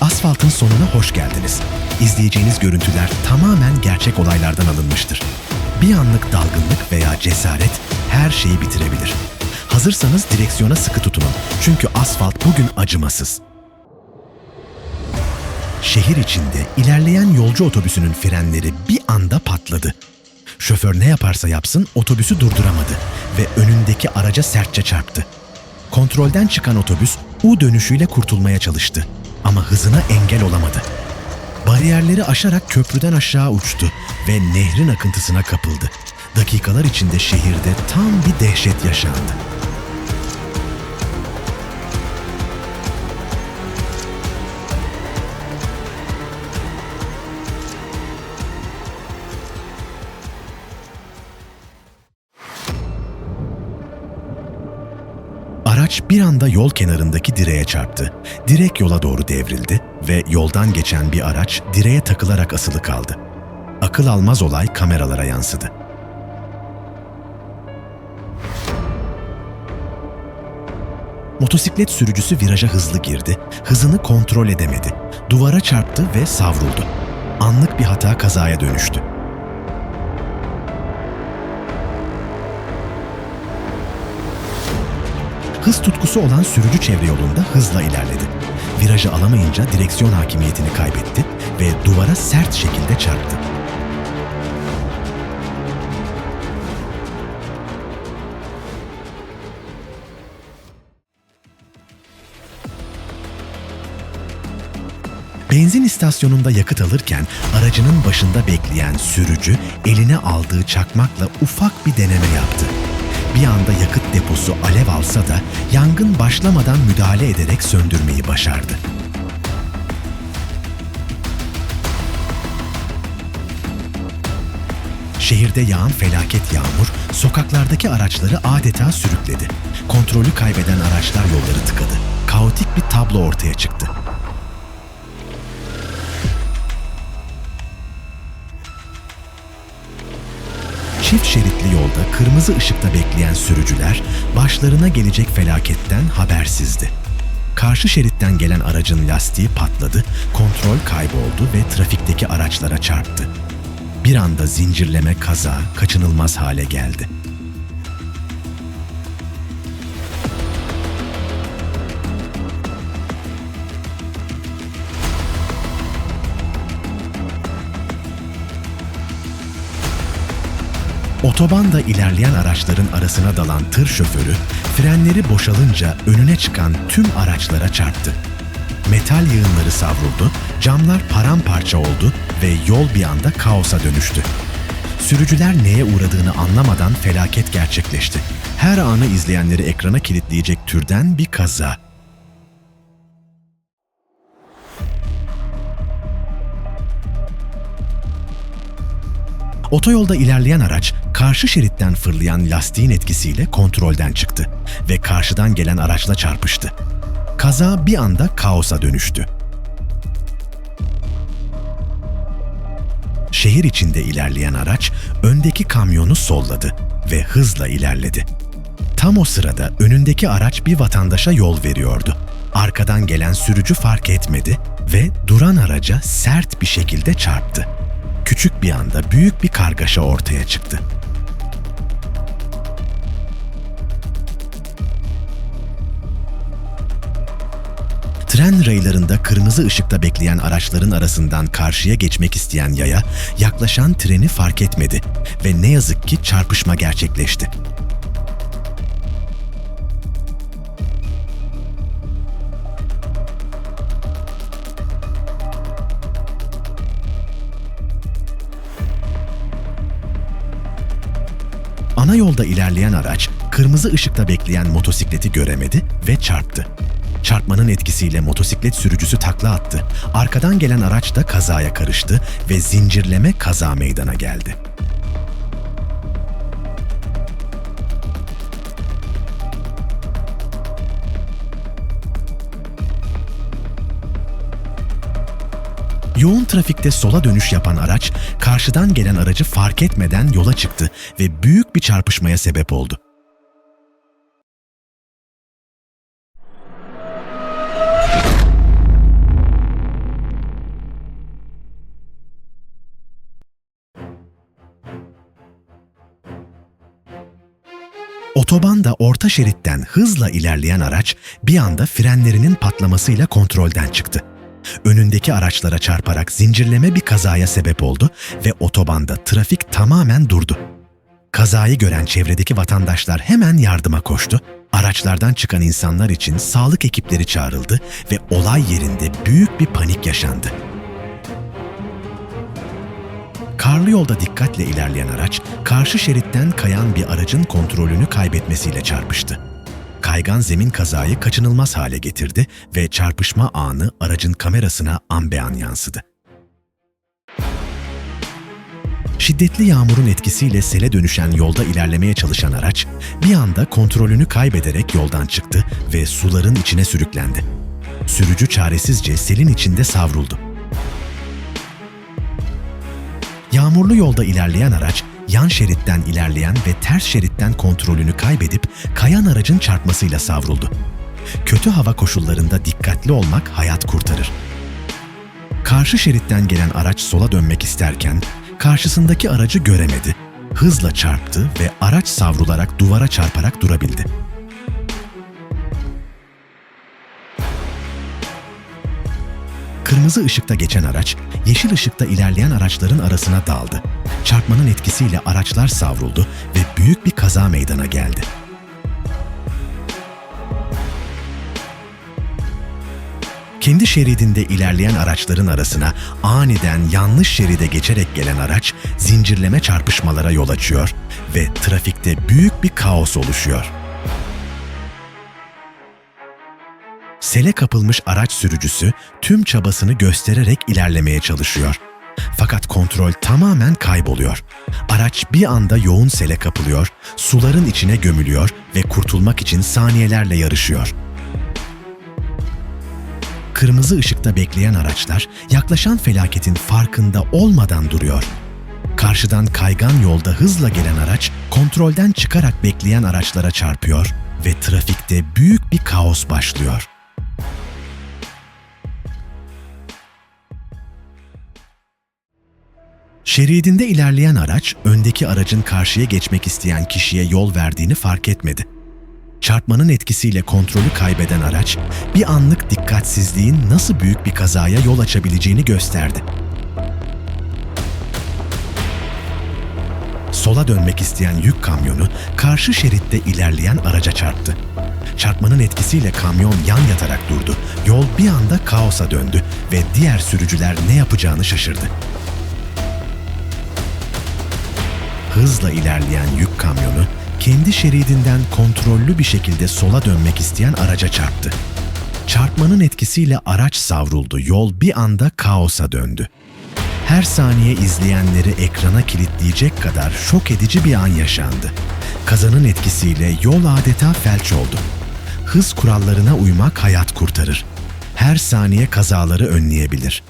Asfaltın sonuna hoş geldiniz. İzleyeceğiniz görüntüler tamamen gerçek olaylardan alınmıştır. Bir anlık dalgınlık veya cesaret her şeyi bitirebilir. Hazırsanız direksiyona sıkı tutunun. Çünkü asfalt bugün acımasız. Şehir içinde ilerleyen yolcu otobüsünün frenleri bir anda patladı. Şoför ne yaparsa yapsın otobüsü durduramadı ve önündeki araca sertçe çarptı. Kontrolden çıkan otobüs U dönüşüyle kurtulmaya çalıştı ama hızına engel olamadı. Bariyerleri aşarak köprüden aşağı uçtu ve nehrin akıntısına kapıldı. Dakikalar içinde şehirde tam bir dehşet yaşandı. Bir anda yol kenarındaki direğe çarptı. Direk yola doğru devrildi ve yoldan geçen bir araç direğe takılarak asılı kaldı. Akıl almaz olay kameralara yansıdı. Motosiklet sürücüsü viraja hızlı girdi, hızını kontrol edemedi. Duvara çarptı ve savruldu. Anlık bir hata kazaya dönüştü. Hız tutkusu olan sürücü çevre yolunda hızla ilerledi. Virajı alamayınca direksiyon hakimiyetini kaybetti ve duvara sert şekilde çarptı. Benzin istasyonunda yakıt alırken aracının başında bekleyen sürücü eline aldığı çakmakla ufak bir deneme yaptı. Bir anda yakıt deposu alev alsa da yangın başlamadan müdahale ederek söndürmeyi başardı. Şehirde yağan felaket yağmur sokaklardaki araçları adeta sürükledi. Kontrolü kaybeden araçlar yolları tıkadı. Kaotik bir tablo ortaya çıktı. Çift şeritli yolda kırmızı ışıkta bekleyen sürücüler başlarına gelecek felaketten habersizdi. Karşı şeritten gelen aracın lastiği patladı, kontrol kayboldu ve trafikteki araçlara çarptı. Bir anda zincirleme kaza kaçınılmaz hale geldi. Otobanda ilerleyen araçların arasına dalan tır şoförü frenleri boşalınca önüne çıkan tüm araçlara çarptı. Metal yığınları savruldu, camlar paramparça oldu ve yol bir anda kaosa dönüştü. Sürücüler neye uğradığını anlamadan felaket gerçekleşti. Her anı izleyenleri ekrana kilitleyecek türden bir kaza. Otoyolda ilerleyen araç karşı şeritten fırlayan lastiğin etkisiyle kontrolden çıktı ve karşıdan gelen araçla çarpıştı. Kaza bir anda kaosa dönüştü. Şehir içinde ilerleyen araç öndeki kamyonu solladı ve hızla ilerledi. Tam o sırada önündeki araç bir vatandaşa yol veriyordu. Arkadan gelen sürücü fark etmedi ve duran araca sert bir şekilde çarptı küçük bir anda büyük bir kargaşa ortaya çıktı. Tren raylarında kırmızı ışıkta bekleyen araçların arasından karşıya geçmek isteyen yaya yaklaşan treni fark etmedi ve ne yazık ki çarpışma gerçekleşti. Ana yolda ilerleyen araç kırmızı ışıkta bekleyen motosikleti göremedi ve çarptı. Çarpmanın etkisiyle motosiklet sürücüsü takla attı. Arkadan gelen araç da kazaya karıştı ve zincirleme kaza meydana geldi. Yoğun trafikte sola dönüş yapan araç karşıdan gelen aracı fark etmeden yola çıktı ve büyük bir çarpışmaya sebep oldu. Otobanda orta şeritten hızla ilerleyen araç bir anda frenlerinin patlamasıyla kontrolden çıktı. Önündeki araçlara çarparak zincirleme bir kazaya sebep oldu ve otobanda trafik tamamen durdu. Kazayı gören çevredeki vatandaşlar hemen yardıma koştu. Araçlardan çıkan insanlar için sağlık ekipleri çağrıldı ve olay yerinde büyük bir panik yaşandı. Karlı yolda dikkatle ilerleyen araç, karşı şeritten kayan bir aracın kontrolünü kaybetmesiyle çarpıştı. Kaygan zemin kazayı kaçınılmaz hale getirdi ve çarpışma anı aracın kamerasına an be an yansıdı. Şiddetli yağmurun etkisiyle sele dönüşen yolda ilerlemeye çalışan araç bir anda kontrolünü kaybederek yoldan çıktı ve suların içine sürüklendi. Sürücü çaresizce selin içinde savruldu. Yağmurlu yolda ilerleyen araç yan şeritten ilerleyen ve ters şeritten kontrolünü kaybedip kayan aracın çarpmasıyla savruldu. Kötü hava koşullarında dikkatli olmak hayat kurtarır. Karşı şeritten gelen araç sola dönmek isterken karşısındaki aracı göremedi. Hızla çarptı ve araç savrularak duvara çarparak durabildi. Kırmızı ışıkta geçen araç, yeşil ışıkta ilerleyen araçların arasına daldı. Çarpmanın etkisiyle araçlar savruldu ve büyük bir kaza meydana geldi. Kendi şeridinde ilerleyen araçların arasına aniden yanlış şeride geçerek gelen araç zincirleme çarpışmalara yol açıyor ve trafikte büyük bir kaos oluşuyor. Sele kapılmış araç sürücüsü tüm çabasını göstererek ilerlemeye çalışıyor. Fakat kontrol tamamen kayboluyor. Araç bir anda yoğun sele kapılıyor, suların içine gömülüyor ve kurtulmak için saniyelerle yarışıyor. Kırmızı ışıkta bekleyen araçlar yaklaşan felaketin farkında olmadan duruyor. Karşıdan kaygan yolda hızla gelen araç kontrolden çıkarak bekleyen araçlara çarpıyor ve trafikte büyük bir kaos başlıyor. Şeridinde ilerleyen araç, öndeki aracın karşıya geçmek isteyen kişiye yol verdiğini fark etmedi. Çarpmanın etkisiyle kontrolü kaybeden araç, bir anlık dikkatsizliğin nasıl büyük bir kazaya yol açabileceğini gösterdi. Sola dönmek isteyen yük kamyonu karşı şeritte ilerleyen araca çarptı. Çarpmanın etkisiyle kamyon yan yatarak durdu. Yol bir anda kaosa döndü ve diğer sürücüler ne yapacağını şaşırdı. Hızla ilerleyen yük kamyonu kendi şeridinden kontrollü bir şekilde sola dönmek isteyen araca çarptı. Çarpmanın etkisiyle araç savruldu. Yol bir anda kaosa döndü. Her saniye izleyenleri ekrana kilitleyecek kadar şok edici bir an yaşandı. Kazanın etkisiyle yol adeta felç oldu. Hız kurallarına uymak hayat kurtarır. Her saniye kazaları önleyebilir.